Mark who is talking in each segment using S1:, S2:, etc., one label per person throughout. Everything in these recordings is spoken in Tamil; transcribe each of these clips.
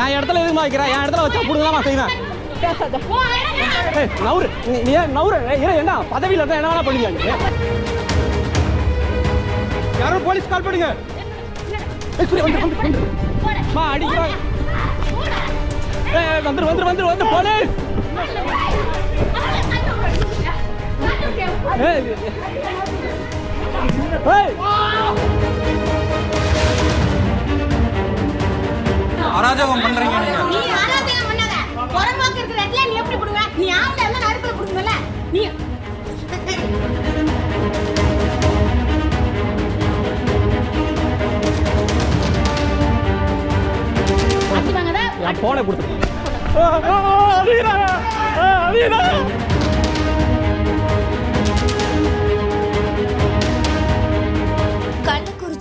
S1: என் இடத்துல எதுக்குமா வைக்கிறா என் இடத்துல வச்சா புடுங்கலாமா? செய்வேன். நவுரு நீ நவுரு என்ன? பதவியில் இருந்தா என்ன வேணா பண்ணுங்க யாரும் போலீஸ் கால் பண்ணுங்க. அம்மா, அடிக்கிறாங்க. வந்துரு வந்துரு வந்துரு. வந்து போலீஸ். ஏய்,
S2: அராஜகம் பண்றீங்க நீங்க
S3: நீ அராஜகம் பண்ணாத. புறம்போக்கு இருக்கிற இடத்துல நீ எப்படி புடுங்குவ? நீ ஆம்பளை இருந்தா நறுக்குல புடுங்குவல்ல? நீ
S1: போனை கொடுத்துரு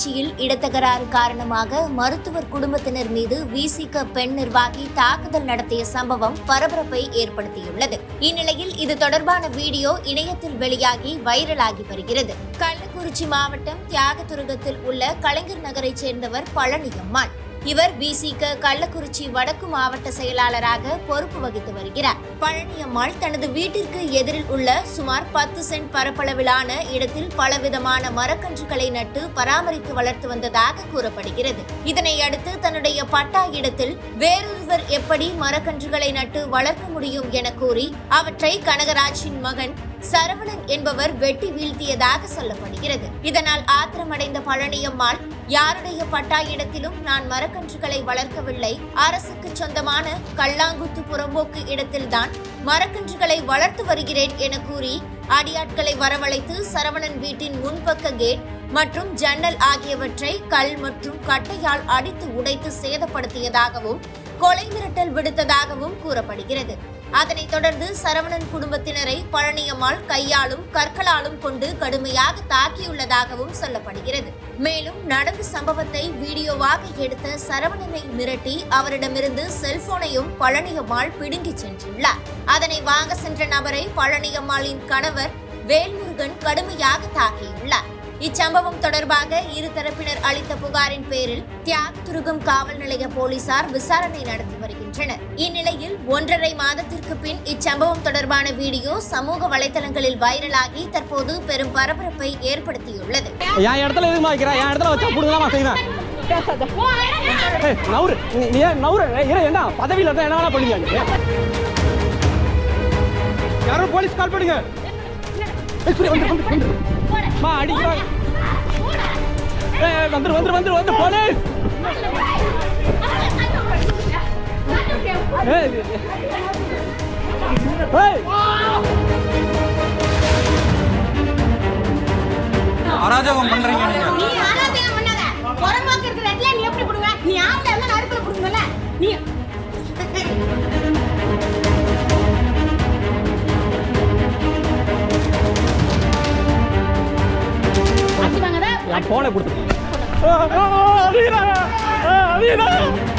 S4: கள்ளக்குறிச்சியில் இடத்தகராறு காரணமாக மருத்துவர் குடும்பத்தினர் மீது விசிக பெண் நிர்வாகி தாக்குதல் நடத்திய சம்பவம் பரபரப்பை ஏற்படுத்தியுள்ளது. இந்நிலையில் இது தொடர்பான வீடியோ இணையத்தில் வெளியாகி வைரலாகி வருகிறது. கள்ளக்குறிச்சி மாவட்டம் தியாகதுருகத்தில் உள்ள கலைஞர் நகரைச் சேர்ந்தவர் பழனியம்மாள். இவர் விசிக கள்ளக்குறிச்சி வடக்கு மாவட்ட செயலாளராக பொறுப்பு வகித்து வருகிறார். பழனியம்மாள் தனது வீட்டிற்கு எதிரில் உள்ள சுமார் பத்து சென்ட் பரப்பளவிலான இடத்தில் பலவிதமான மரக்கன்றுகளை நட்டு பராமரித்து வளர்த்து வந்ததாக கூறப்படுகிறது. இதனை அடுத்து தன்னுடைய பட்டா இடத்தில் வேறொருவர் எப்படி மரக்கன்றுகளை நட்டு வளர்க்க முடியும் என கூறி அவற்றை கனகராஜின் மகன் சரவணன் என்பவர் வெட்டி வீழ்த்தியதாக சொல்லப்படுகிறது. இதனால் ஆத்திரமடைந்த பழனியம்மாள் யாருடைய பட்டா இடத்திலும் நான் மரக்கன்றுகளை வளர்க்கவில்லை. அரசுக்கு சொந்தமான கல்லாங்குத்து புறம்போக்கு இடத்தில்தான் மரக்கன்றுகளை வளர்த்து வருகிறேன் என கூறி அடியாட்களை வரவழைத்து சரவணன் வீட்டின் முன்பக்க கேட் மற்றும் ஜன்னல் ஆகியவற்றை கல் மற்றும் கட்டையால் அடித்து உடைத்து சேதப்படுத்தியதாகவும் கொலை மிரட்டல் விடுத்ததாகவும் கூறப்படுகிறது. அதனைத் தொடர்ந்து சரவணன் குடும்பத்தினரை பழனியம்மாள் கையாலும் கற்களாலும் கொண்டு கடுமையாக தாக்கியுள்ளதாகவும் சொல்லப்படுகிறது. மேலும் நடந்த சம்பவத்தை வீடியோவாக எடுத்த சரவணனை மிரட்டி அவரிடமிருந்து செல்போனையும் பழனியம்மாள் பிடுங்கிச் சென்றுள்ளார். அதனை வாங்க சென்ற நபரை பழனியம்மாளின் கணவர் வேல்முருகன் கடுமையாக தாக்கியுள்ளார். இச்சம்பவம் தொடர்பாக இரு தரப்பினர் அளித்த புகாரின் பேரில் தியாக் துருகம் காவல் நிலைய போலீசார் விசாரணை நடத்தி வருகின்றனர். இந்நிலையில் ஒன்றரை மாதத்திற்கு பின் இச்சம்பவம் தொடர்பான வீடியோ சமூக வலைதளங்களில் வைரலாகி தற்போது பெரும் பரபரப்பை ஏற்படுத்தியுள்ளது.
S1: என் இடத்துல வைக்கிறா என் இடத்துல வச்சா புடுங்கலாமா செய்வேன் நவுரு நீ ஏன் நவுரு இரு என்ன? பதவியில் இருந்தா என்ன வேணா பண்ணுங்க. யாரும் போலீஸ் கால் பண்ணுங்க. மா அம்மா, அடிக்கிறாங்க. ஏய், வந்துரு வந்துரு வந்துரு வந்து போலீஸ். ஏய்
S2: அராஜகம் பண்றீங்க
S3: 阿丽娜，阿丽娜。